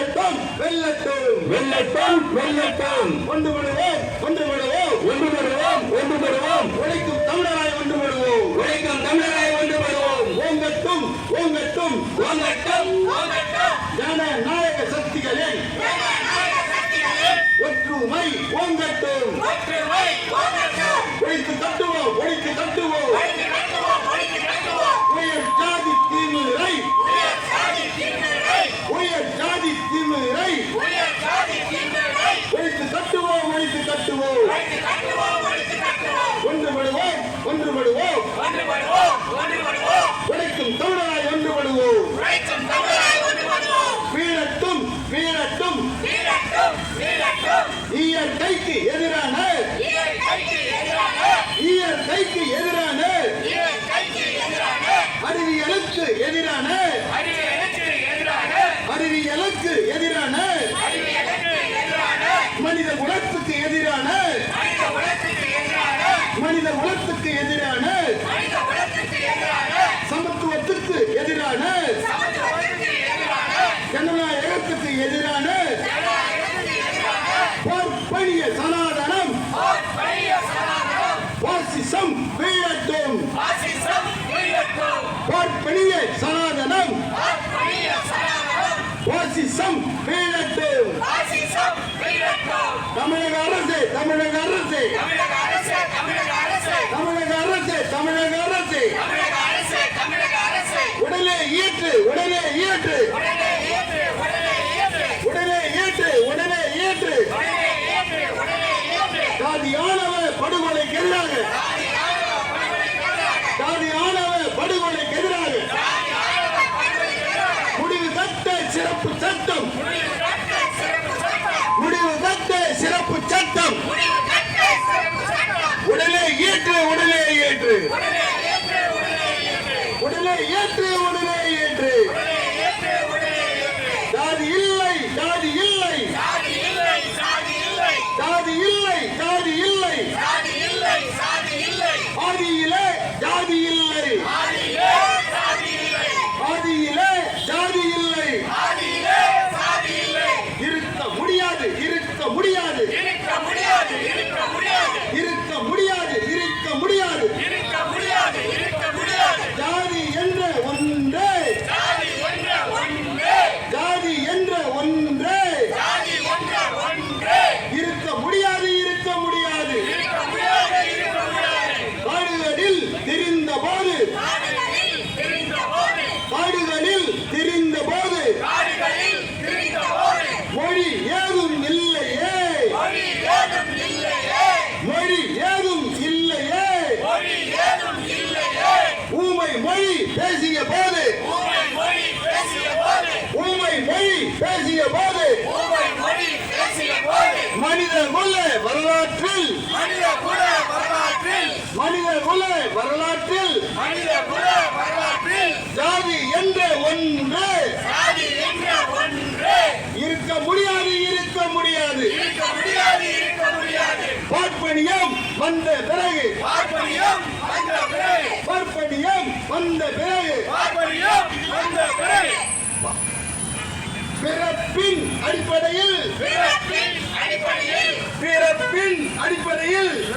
வெல்லட்டும் வெல்லட்டும் வெல்லட்டும் வெல்லட்டும் ஒன்று விடுவோம் ஒன்று விடுவோம். ஒன்று விடுவோம் ஒன்று விடுவோம். உழைக்கும் தமிழராய் ஒன்று விடுவோம். உழைக்கும் தமிழராய் ஒன்று விடுவோம். ஓங்கட்டும் ஓங்கட்டும். ஓங்கட்டும் ஓங்கட்டும். ஜன நாயக சக்திகளே. ஒற்றுமை ஓங்கட்டும். ஒற்றுமை ஓங்கட்டும். ஒழித்து தட்டுவோம் ஒழித்து தட்டுவோம். ஒழித்து தட்டுவோம் ஒழித்து தட்டுவோம். சனாதனம் போர்ப்பணிய சனாதனம் வாசிசம் வீழட்டும். தமிழக அரசு தமிழக அரசு. தமிழக அரசு தமிழக அரசு. தமிழக அரசு உடனே இயற்று உடனே இயற்று. பார்ப்பனியம் வந்த பிறகு. பார்ப்பனியம் வந்த பிறகு. பார்ப்பனியம் வந்த பிறகு. பார்ப்பனியம் வந்த பிறகு. பிறப்பின் அடிப்படையில். பிறப்பின் அடிப்படையில். பிறப்பின் அடிப்படையில்.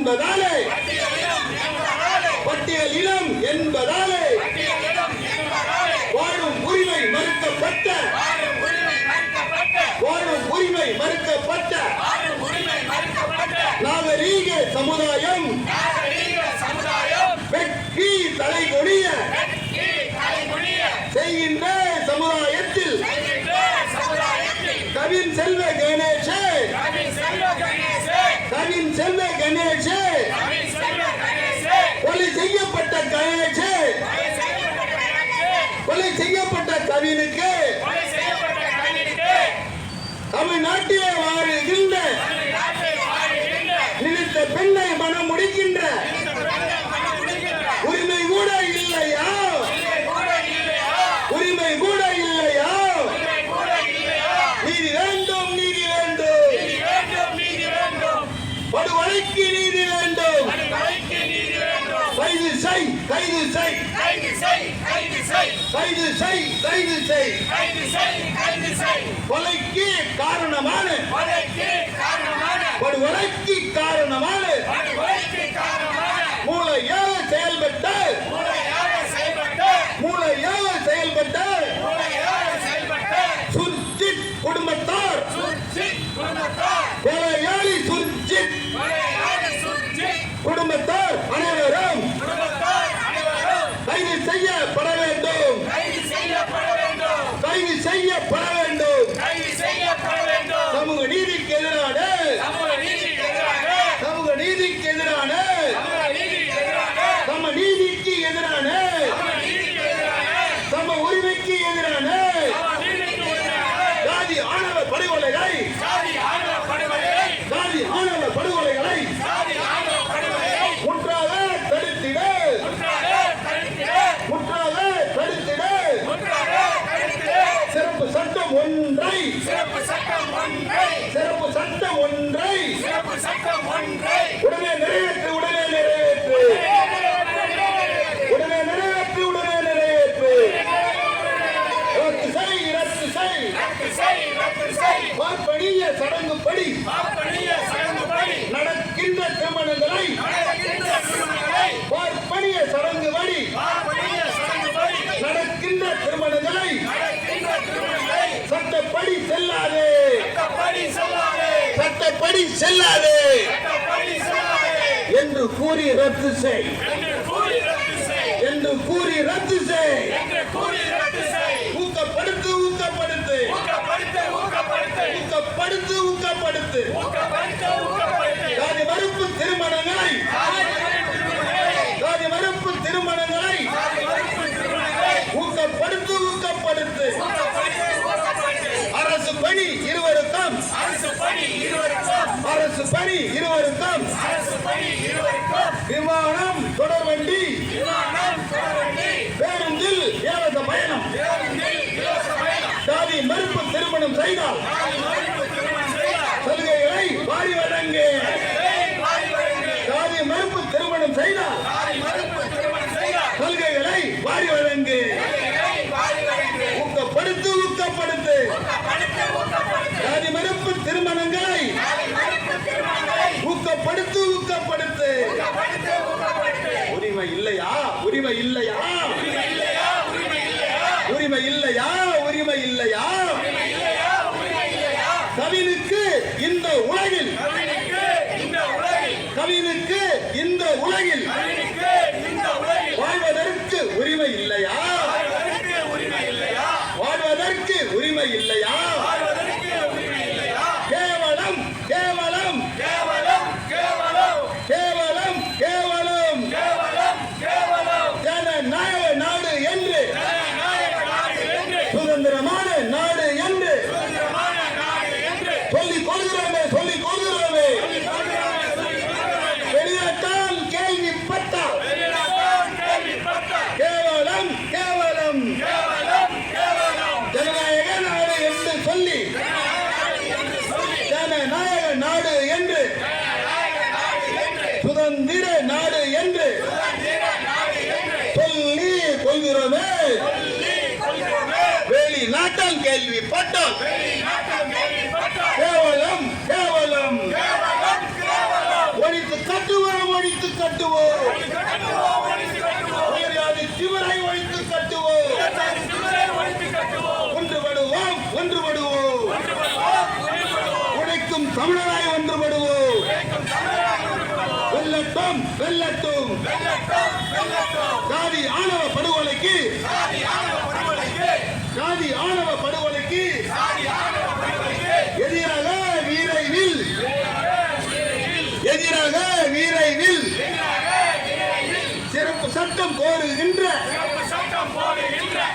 என்பதாலே. பட்டியல் இனம் என்பதாலே. வாழும் உரிமை மறுக்கப்பட்ட. வாழும் உரிமை மறுக்கப்பட்ட. நாகரீக சமுதாயம் நவீனுக்கு கைது செய் கைது செய் கைது செய் கைது செய் கைது செய் கைது கொலைக்கு காரணமான படுகொலைக்கு காரணமான மூளையாக செயல்பட்டு மூளையாக செயல்பட்டு. மூளையாக செயல்பட்டு. மாணவ படுகொலைகள் செல்லாது. என்று கூறி ரத்து செய். என்று கூறி ரத்து செய். ஊக்கப்படுத்து ஊக்கப்படுத்து. ஊக்கப்படுத்து ஊக்கப்படுத்து. ஜாதி மறுப்பு திருமணங்களை. ஜாதி மறுப்பு திருமணங்களை. ஊக்கப்படுத்து. ஊக்கப்படுத்து அரசு பணி இருவருக்கும் விமானம் தொடர்வண்டி பேருந்தில் இலவச பயணம். பேருந்தில் சாதி மறுப்பு திருமணம் செய்தால். சலுகைகளை வாரி வழங்கு. சாதி மறுப்பு திருமணம் செய்தால். சலுகைகளை வாரி வழங்கு. ஊக்கப்படுத்து ஊக்கப்படுத்து. சாதி மறுப்பு திருமணம் நாட்டம் கேள்விப்பட்டோம். கேவலம் கேவலம். ஒழித்து கட்டுவோம் ஒழித்து கட்டுவோம். உழைக்கும் தமிழராய் ஒன்றுபடுவோம். வெல்லட்டும் வெல்லட்டும். சாதி ஆணவ படுகொலைக்கு சட்டம் கோருகின்ற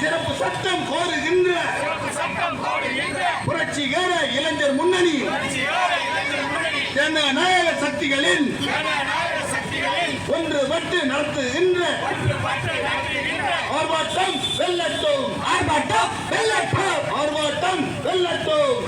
சிறப்பு சட்டம் கோருகின்ற புரட்சிகர இளைஞர் முன்னணி ஜனநாயக சக்திகளின் ஒன்று பட்டு நடத்துகின்ற ஆர்ப்பாட்டம் வெள்ளட்டும் ஆர்ப்பாட்டம் வெள்ளட்டும் ஆர்ப்பாட்டம் வெள்ளட்டும்